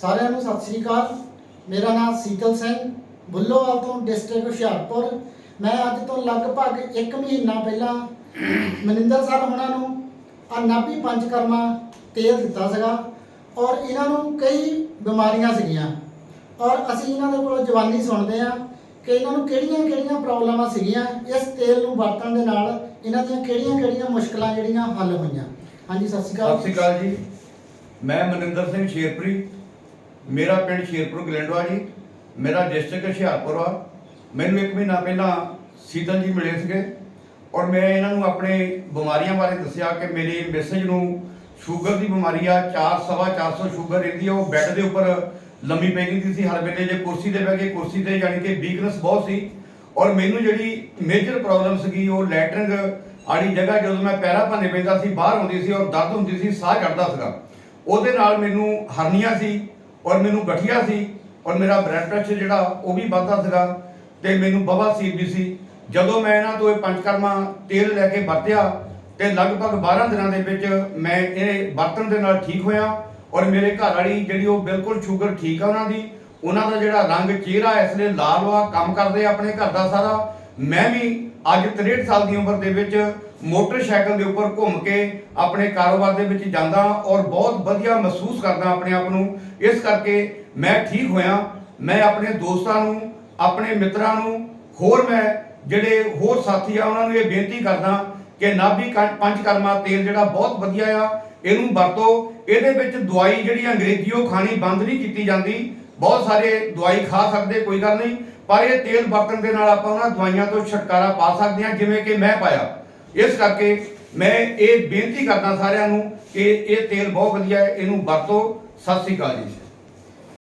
ਸਾਰਿਆਂ ਨੂੰ ਸਤਿ ਸ੍ਰੀ ਅਕਾਲ। ਮੇਰਾ ਨਾਮ ਸੀਤਲ ਸਿੰਘ, ਬੁੱਲੋਵਾਲ ਤੋਂ ਡਿਸਟ੍ਰਿਕਟ ਹੁਸ਼ਿਆਰਪੁਰ। ਮੈਂ ਅੱਜ ਤੋਂ ਲਗਭਗ 1 ਮਹੀਨਾ ਪਹਿਲਾਂ ਮਨਿੰਦਰ ਸਰ ਉਹਨਾਂ ਨੂੰ ਆ ਨਾਭੀ ਪੰਚਕਰਮਾ ਤੇਲ ਦਿੱਤਾ ਸੀਗਾ ਔਰ ਇਹਨਾਂ ਨੂੰ ਕਈ ਬਿਮਾਰੀਆਂ ਸੀਗੀਆਂ। ਔਰ ਅਸੀਂ ਇਹਨਾਂ ਦੇ ਕੋਲੋਂ ਜਵਾਨੀ ਸੁਣਦੇ ਆ ਕਿ ਇਹਨਾਂ ਨੂੰ ਕਿਹੜੀਆਂ-ਕਿਹੜੀਆਂ ਪ੍ਰੋਬਲਮਾਂ ਸੀਗੀਆਂ, ਇਸ ਤੇਲ ਨੂੰ ਵਰਤਣ ਦੇ ਨਾਲ ਇਹਨਾਂ ਦੀਆਂ ਕਿਹੜੀਆਂ-ਕਿਹੜੀਆਂ ਮੁਸ਼ਕਲਾਂ ਜਿਹੜੀਆਂ ਹੱਲ ਹੋਈਆਂ। ਹਾਂਜੀ, ਸਤਿ ਸ਼੍ਰੀ ਅਕਾਲ। ਸਤਿ ਸ਼੍ਰੀ ਅਕਾਲ ਜੀ। ਮੈਂ ਮਨਿੰਦਰ ਸਿੰਘ ਸ਼ੇਰਪੁਰੀ ਮੇਰਾ ਪਿੰਡ ਸ਼ੇਰਪੁਰ ਗਲੈਂਡਵਾ ਜੀ, ਮੇਰਾ ਡਿਸਟ੍ਰਿਕਟ ਹੁਸ਼ਿਆਰਪੁਰ ਆ। ਮੈਨੂੰ ਇੱਕ ਮਹੀਨਾ ਪਹਿਲਾਂ ਸੀਤਲ ਜੀ ਮਿਲੇ ਸੀਗੇ ਔਰ ਮੈਂ ਇਹਨਾਂ ਨੂੰ ਆਪਣੇ ਬਿਮਾਰੀਆਂ ਬਾਰੇ ਦੱਸਿਆ ਕਿ ਮੇਰੇ ਮਿਸਜ ਨੂੰ ਸ਼ੂਗਰ ਦੀ ਬਿਮਾਰੀ ਆ 4 ਸਵਾ 400 ਸ਼ੂਗਰ ਰਹਿੰਦੀ ਆ, ਉਹ ਬੈੱਡ ਦੇ ਉੱਪਰ ਲੰਮੀ ਪੈ ਗਈ ਸੀ, ਹਰ ਵੇਲੇ ਜੇ ਕੁਰਸੀ ਤੇ ਬਹਿ ਕੇ ਕੁਰਸੀ ਤੇ ਯਾਨੀ ਕਿ ਵੀਕਨੈਸ ਬਹੁਤ ਸੀ। ਔਰ ਮੈਨੂੰ ਜਿਹੜੀ ਮੇਜਰ ਪ੍ਰੋਬਲਮ ਸੀਗੀ, ਉਹ ਲੈਟਰਿੰਗ ਆੜੀ ਜਗ੍ਹਾ ਜਦੋਂ ਮੈਂ ਪੈਰਾਂ ਭੰਨੇ ਪੈਂਦਾ ਸੀ, ਬਾਹਰ ਆਉਂਦੀ ਸੀ ਔਰ ਦਰਦ ਹੁੰਦੀ ਸੀ, ਸਾਹ ਚੜਦਾ ਸੀਗਾ। ਉਹਦੇ ਨਾਲ ਮੈਨੂੰ ਹਰਨੀਆਂ ਸੀ। ਔਰ ਮੈਨੂੰ ਗਠੀਆ ਸੀ ਔਰ ਮੇਰਾ ਬਲੱਡ ਪ੍ਰੈਸ਼ਰ ਜਿਹੜਾ ਉਹ ਵੀ ਵੱਧਦਾ ਸੀਗਾ ਤੇ ਮੈਨੂੰ ਬਵਾਸੀਰ ਵੀ ਸੀ। ਜਦੋਂ ਮੈਂ ਇਹਨਾਂ ਤੋਂ ਇਹ ਪੰਚਕਰਮਾ ਤੇਲ ਲੈ ਕੇ ਵਰਤਿਆ ਤੇ ਲਗਭਗ 12 ਦਿਨਾਂ ਦੇ ਵਿੱਚ ਮੈਂ ਇਹ ਵਰਤਣ ਦੇ ਨਾਲ ਠੀਕ ਹੋਇਆ ਔਰ ਮੇਰੇ ਘਰ ਵਾਲੀ ਜਿਹੜੀ ਉਹ ਬਿਲਕੁਲ ਸ਼ੂਗਰ ਠੀਕ ਆ ਉਹਨਾਂ ਦੀ, ਉਹਨਾਂ ਦਾ ਜਿਹੜਾ ਰੰਗ ਚਿਹਰਾ ਇਸ ਲਈ ਲਾਲ ਵਾ ਕੰਮ ਕਰਦੇ ਆਪਣੇ ਘਰ ਦਾ ਸਾਰਾ। ਮੈਂ ਵੀ ਅੱਜ 63 ਸਾਲ ਦੀ ਉਮਰ ਦੇ ਵਿੱਚ ਮੋਟਰਸਾਈਕਲ ਦੇ ਉੱਪਰ ਘੁੰਮ ਕੇ ਆਪਣੇ ਕਾਰੋਬਾਰ ਦੇ ਵਿੱਚ ਜਾਂਦਾ ਔਰ ਬਹੁਤ ਵਧੀਆ ਮਹਿਸੂਸ ਕਰਦਾ ਆਪਣੇ ਆਪ ਨੂੰ। ਇਸ ਕਰਕੇ ਮੈਂ ਠੀਕ ਹੋਇਆ। ਮੈਂ ਆਪਣੇ ਦੋਸਤਾਂ ਨੂੰ, ਆਪਣੇ ਮਿੱਤਰਾਂ ਨੂੰ, ਹੋਰ ਮੈਂ ਜਿਹੜੇ ਹੋਰ ਸਾਥੀ ਆ, ਉਹਨਾਂ ਨੂੰ ਇਹ ਬੇਨਤੀ ਕਰਦਾ ਕਿ ਨਾਭੀ ਕੰਚ- ਪੰਚਕਰਮਾ ਤੇਲ ਜਿਹੜਾ ਬਹੁਤ ਵਧੀਆ ਆ, ਇਹਨੂੰ ਵਰਤੋ। ਇਹਦੇ ਵਿੱਚ ਦਵਾਈ ਜਿਹੜੀ ਅੰਗਰੇਜ਼ੀ ਉਹ ਖਾਣੀ ਬੰਦ ਨਹੀਂ ਕੀਤੀ ਜਾਂਦੀ। ਬਹੁਤ ਸਾਰੇ ਦਵਾਈ ਖਾ ਸਕਦੇ, ਕੋਈ ਗੱਲ ਨਹੀਂ। ਪਰ ਇਹ ਤੇਲ ਵਰਤਣ ਦੇ ਨਾਲ ਆਪਾਂ ਉਹਨਾਂ ਦਵਾਈਆਂ ਤੋਂ ਛੁਟਕਾਰਾ ਪਾ ਸਕਦੇ ਹਾਂ, ਜਿਵੇਂ ਕਿ ਮੈਂ ਪਾਇਆ। ਇਸ ਕਰਕੇ ਮੈਂ ਇਹ ਬੇਨਤੀ ਕਰਦਾ ਸਾਰਿਆਂ ਨੂੰ ਕਿ ਇਹ ਤੇਲ ਬਹੁਤ ਵਧੀਆ ਹੈ, ਇਹਨੂੰ ਵਰਤੋ। ਸਤਿ ਸ੍ਰੀ ਅਕਾਲ ਜੀ।